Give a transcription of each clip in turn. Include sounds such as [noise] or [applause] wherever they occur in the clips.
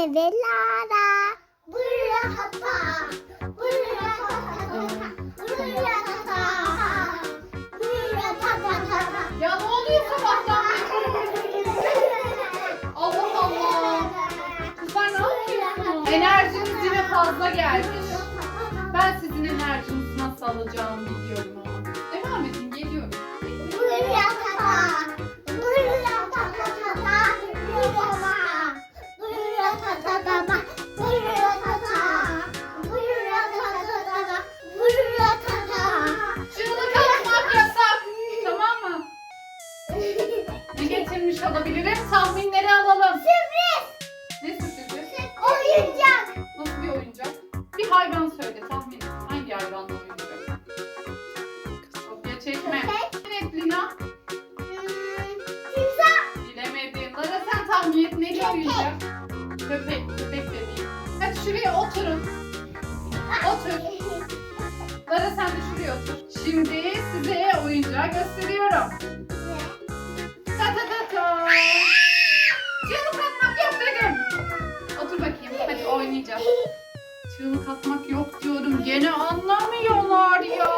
Anne ve Lara. Buraya hata. Ya ne oluyor sabahtan beri? Allah Allah. Kızlar ne yapıyorsunuz? Enerjiniz yine fazla gelmiş. Ben sizin enerjinizi nasıl alacağımı biliyorum hayvan söyle tahmin et. Hangi hayvanla oyuncak? Kopya çekme. Evet Lina. Hmm. Bilemedin. Lara sen tahmin et. Köpek. oyuncak? Köpek. Köpek bebeği. Hadi şuraya oturun. Otur. Lara sen de şuraya otur. Şimdi size oyuncağı gösteriyorum. Çığlık atmak yok diyorum. Gene anlamıyorlar ya.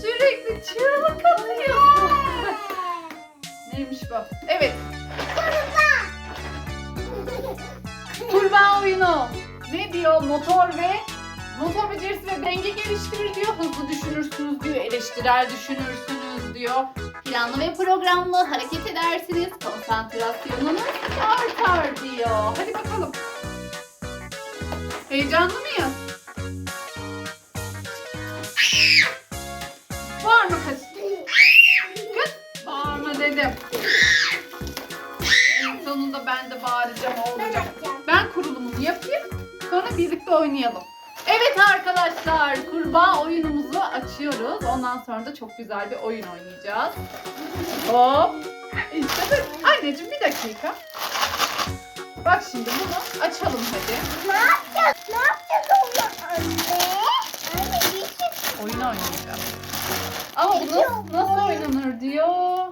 Sürekli çığlık atıyor. [laughs] Neymiş bu? Evet. Kurbağa oyunu. Ne diyor? Motor ve motor becerisi ve denge geliştirir diyor. Hızlı düşünürsünüz diyor. Eleştirel düşünürsünüz diyor. Planlı ve programlı hareket edersiniz. Konsantrasyonunuz artar diyor. Hadi bakalım. Heyecanlı mıyız? Bağırma kız. Kız. Bağırma dedim. En sonunda ben de bağıracağım olacak. Ben kurulumunu yapayım. Sonra birlikte oynayalım. Evet arkadaşlar kurbağa oyunumuzu açıyoruz. Ondan sonra da çok güzel bir oyun oynayacağız. Hop. İşte. Anneciğim bir dakika. Bak şimdi bunu açalım hadi. Ne yapacağız? Ne yapacağız onu anne? Anne bir şey Oyun oynayacağız. Ama bu nasıl, nasıl oynanır diyor.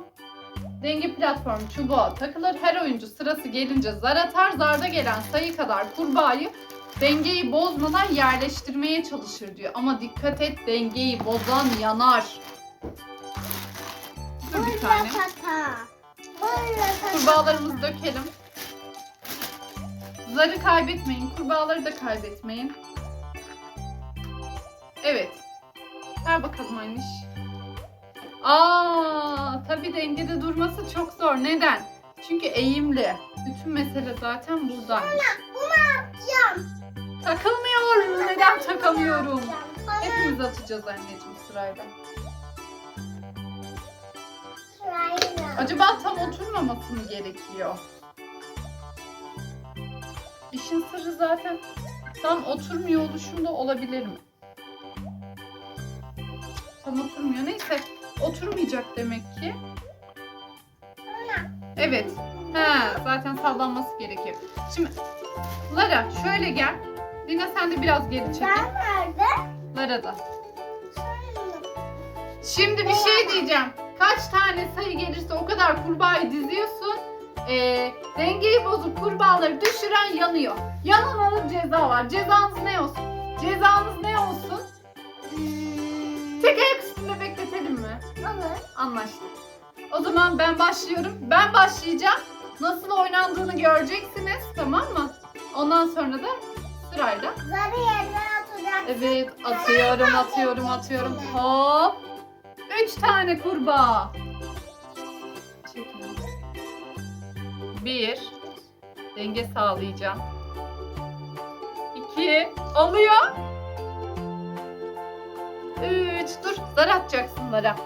Denge platformu çubuğa takılır. Her oyuncu sırası gelince zar atar. Zarda gelen sayı kadar kurbağayı dengeyi bozmadan yerleştirmeye çalışır diyor. Ama dikkat et dengeyi bozan yanar. Dur bir tane. Kurbağalarımızı dökelim. Zarı kaybetmeyin. Kurbağaları da kaybetmeyin. Evet. Ver bakalım anneş. Aa, tabii dengede durması çok zor. Neden? Çünkü eğimli. Bütün mesele zaten buradaymış. Bunu atacağım. Takılmıyor. Neden takamıyorum? Hepimiz atacağız anneciğim sırayla. sırayla. Acaba tam oturmaması mı gerekiyor? İşin sırrı zaten tam oturmuyor oluşunda olabilir mi? Tam oturmuyor. Neyse oturmayacak demek ki. Evet. He, zaten sallanması gerekiyor. Şimdi Lara şöyle gel. Lina sen de biraz geri çekil. Ben nerede? Lara da. Şimdi bir şey diyeceğim. Kaç tane sayı gelirse o kadar kurbağayı diziyorsun. Ee, dengeyi bozup kurbağaları düşüren yanıyor. Yananın ceza var. Cezanız ne olsun? Cezanız ne olsun? Tek ayak üstünde bekletelim mi? Olur. Anlaştık. O zaman ben başlıyorum. Ben başlayacağım. Nasıl oynandığını göreceksiniz. Tamam mı? Ondan sonra da sırayla. Zarı yerine atacaksın. Evet atıyorum atıyorum atıyorum. Hop. Üç tane kurbağa. Bir. Denge sağlayacağım. İki. Oluyor. Üç. Dur. Zar atacaksın zara.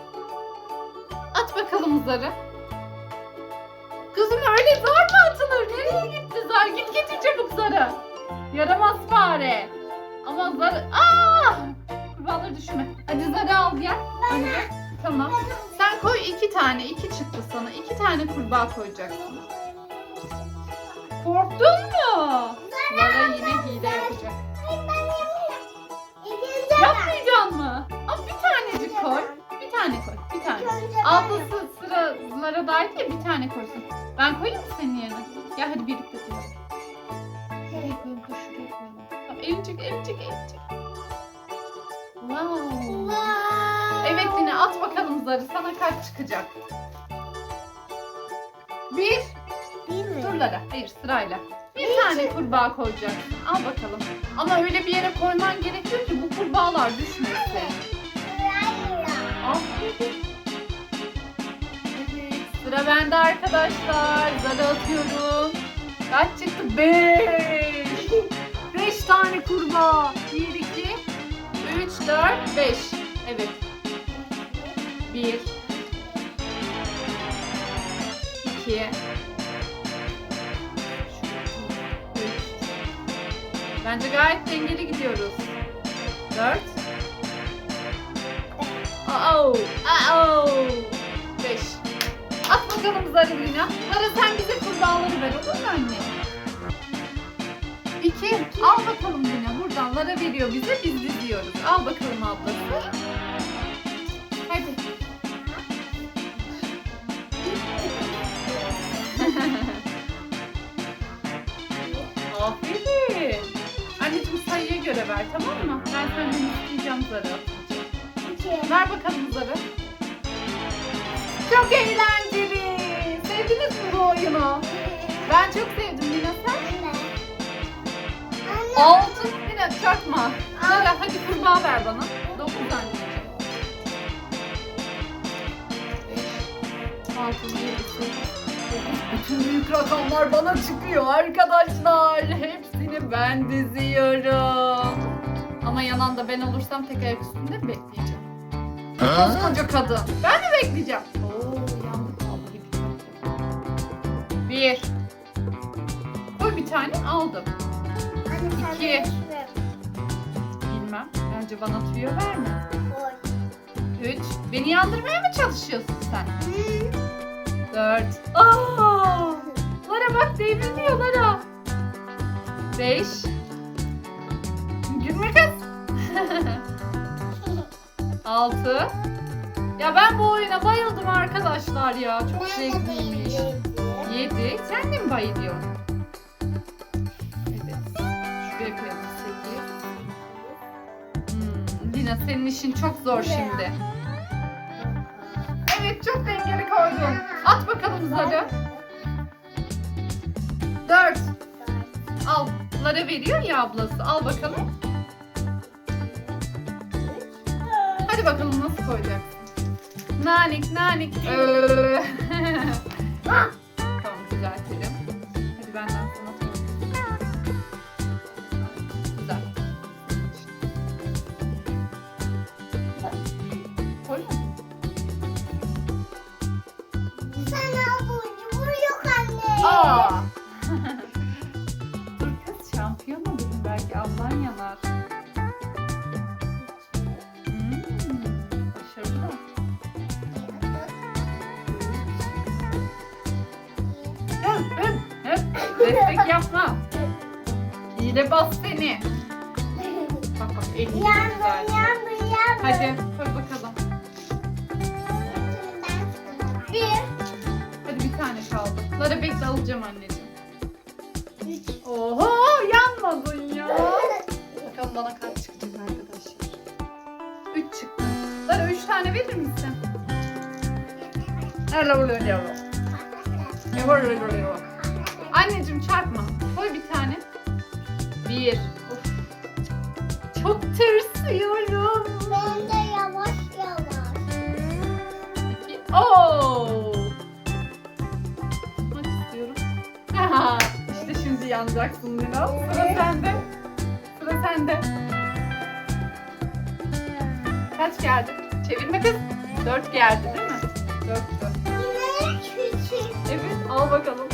At bakalım zarı. Kızım öyle zar mı atılır? Nereye gitti zar? Git getir çabuk zarı. Yaramaz fare. Ama zar... Aa! Kurbağaları düşme. Hadi zarı al gel. Önce. Tamam. Sen koy iki tane. iki çıktı sana. İki tane kurbağa koyacaksın. Korktun mu? Zara yine hile yapacak. Yapmayacaksın mı? Al bir tanecik koy. Bir tane koy. Bir tane. Ablası sıra Zara dahil ya bir tane koysun. Ben koyayım mı senin yerine? Gel hadi birlikte koyalım. koyalım. Dur şuraya koyalım. Tamam, elini çek, elini çek, elini çek. Wow. Wow. Evet Lina at bakalım zarı. Sana kaç çıkacak? Bir. Değil mi? Dur Lara. Hayır sırayla. Bir tane kurbağa koyacaksın. Al bakalım. Ama öyle bir yere koyman gerekiyor ki bu kurbağalar düşmesin. Aferin. Evet, sıra bende arkadaşlar. Zarı atıyorum. Kaç çıktı? Beş. [laughs] Beş tane kurbağa. Bir, iki, üç, dört, beş. Evet. Bir. İki. Bence gayet dengeli gidiyoruz. Dört. Aa, aa, beş. At bakalım zarı Lina. Lara sen bize kurbağaları ver olur mu anne? İki. Al bakalım Lina. Buradan Lara veriyor bize biz diziyoruz. Al bakalım isteyeceğim zarı. İki. Ver bakalım zarı. Çok eğlenceli. Sevdiniz mi bu oyunu? Ben çok sevdim Lina sen. Anne. Altın Lina çarpma. Lara hadi kurbağa ver bana. Dokuz anneciğim. Beş, altı, yedi, sekiz, dokuz. Bütün büyük rakamlar bana çıkıyor arkadaşlar. Hepsini ben diziyorum. Ama yananda ben olursam tek ayak üstünde mi bekleyeceğim? Koskoca kadın. Ben mi bekleyeceğim? Oo bir. Koy bir tane aldım. Anne sen İki. de Bilmem. Bence bana tüyo verme. koy. Üç. Beni yandırmaya mı çalışıyorsun sen? Hı. Dört. Aa! Lara bak devriliyor Lara. Beş. [laughs] Altı. Ya ben bu oyuna bayıldım arkadaşlar ya. Çok zevkliymiş. Yedi. Sen de mi bayılıyorsun? Evet. Şuraya koyalım sekiz. Hmm, Lina senin işin çok zor şimdi. Evet çok dengeli koydun. At bakalım zarı. Dört. Al. Lara veriyor ya ablası. Al bakalım. Hadi bakalım nasıl koyacaksın. Nanik nanik. tamam düzeltelim. Hadi benden sana. Güzel. Koy mu? Sana burcu vuruyor anne. Aa! Hile bas seni. Bak bak elini güzel. Yandım yandım yandım. Hadi koy bakalım. Bir. Hadi bir tane kaldı. Lara bekle alacağım anneciğim. Üç. Oho yanmadın ya. Bakalım bana kaç çıkacak arkadaşlar. 3 çıktı. Lara 3 tane verir misin? Hello hello hello. Anneciğim çarpma. Koy bir tane. Bir. Of. Çok tırsıyorum. Ben de yavaş yavaş. İki. Oo. Tutmak istiyorum. Aha, işte şimdi yanacaksın Lina. Sıra sende. Sıra sende. Kaç geldi? Çevirme kız. Dört geldi değil mi? Yine küçük. Evet al bakalım.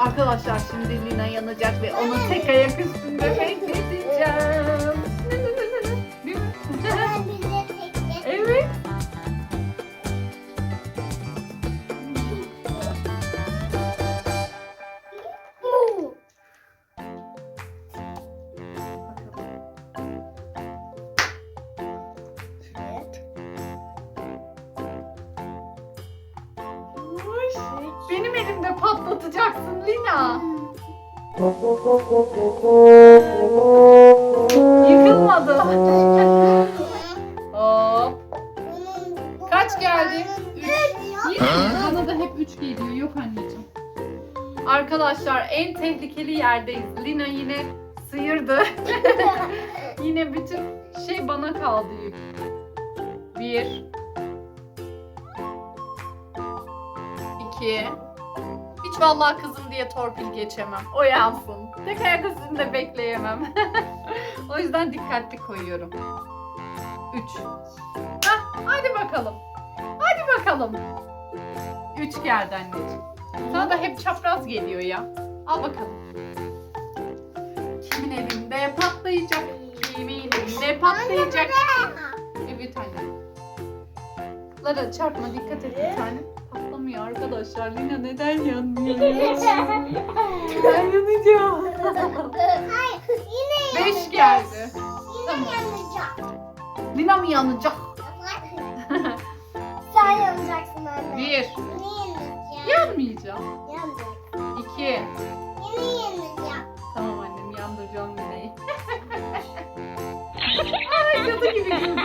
Arkadaşlar şimdi Lina yanacak ve onu tek ayak üstünde bekleteceğim. Elimde patlatacaksın Lina. Yıkılmadı. [laughs] Hop. Kaç geldi? Üç. Yine? Bana da hep 3 geliyor. Yok anneciğim. Arkadaşlar en tehlikeli yerdeyiz. Lina yine sıyırdı. [laughs] yine bütün şey bana kaldı yük. Bir. İki. Hiç vallahi kızım diye torpil geçemem. O yansın. Tek ayak üstünde bekleyemem. [laughs] o yüzden dikkatli koyuyorum. Üç. Hah, hadi bakalım. Hadi bakalım. Üç geldi anneciğim. Sana da hep çapraz geliyor ya. Al bakalım. Kimin elinde patlayacak? Kimin elinde patlayacak? Evet anne. Lara çarpma dikkat et bir tane. Patlamıyor arkadaşlar. Lina neden [laughs] yanmıyor? ben yanacağım. Hayır, yine Beş yanacağız. geldi. Yine Tamam. yanacak. Lina mı yanacak? [laughs] Sen yanacaksın anne. Bir. Yine yanacak. Yanmayacağım. Yanacak. İki. Yine yanacak. Tamam annem yandıracağım Lina'yı. [laughs] Ay cadı gibi güldüm.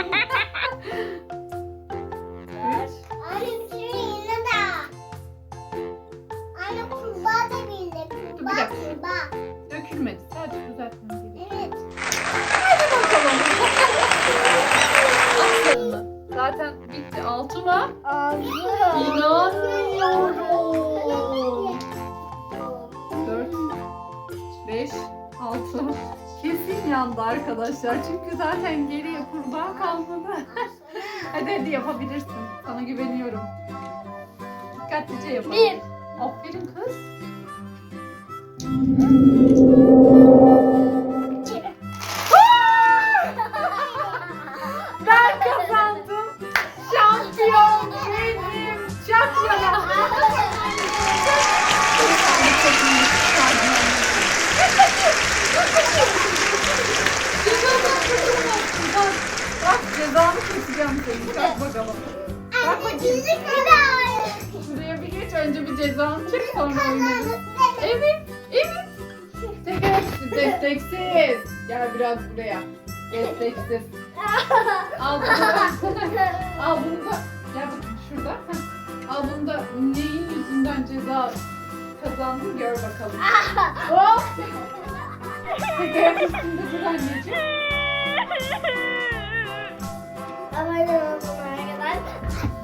Altı. Kesin yandı arkadaşlar. Çünkü zaten geriye kurbağa kalmadı. [laughs] hadi hadi yapabilirsin. Sana güveniyorum. Dikkatlice yapalım. Bir. Aferin kız. Bak bakayım. Şuraya bir geç önce bir cezanı çek sonra oynarız. Evet, evet. Tek ayaksız, desteksiz. Gel biraz buraya. Desteksiz. Al bunu da. [laughs] Al bunu da. Gel bakayım şurada. Al bunu da neyin yüzünden ceza kazandın gör bakalım. Hop. Tek ayak üstünde dur anneciğim.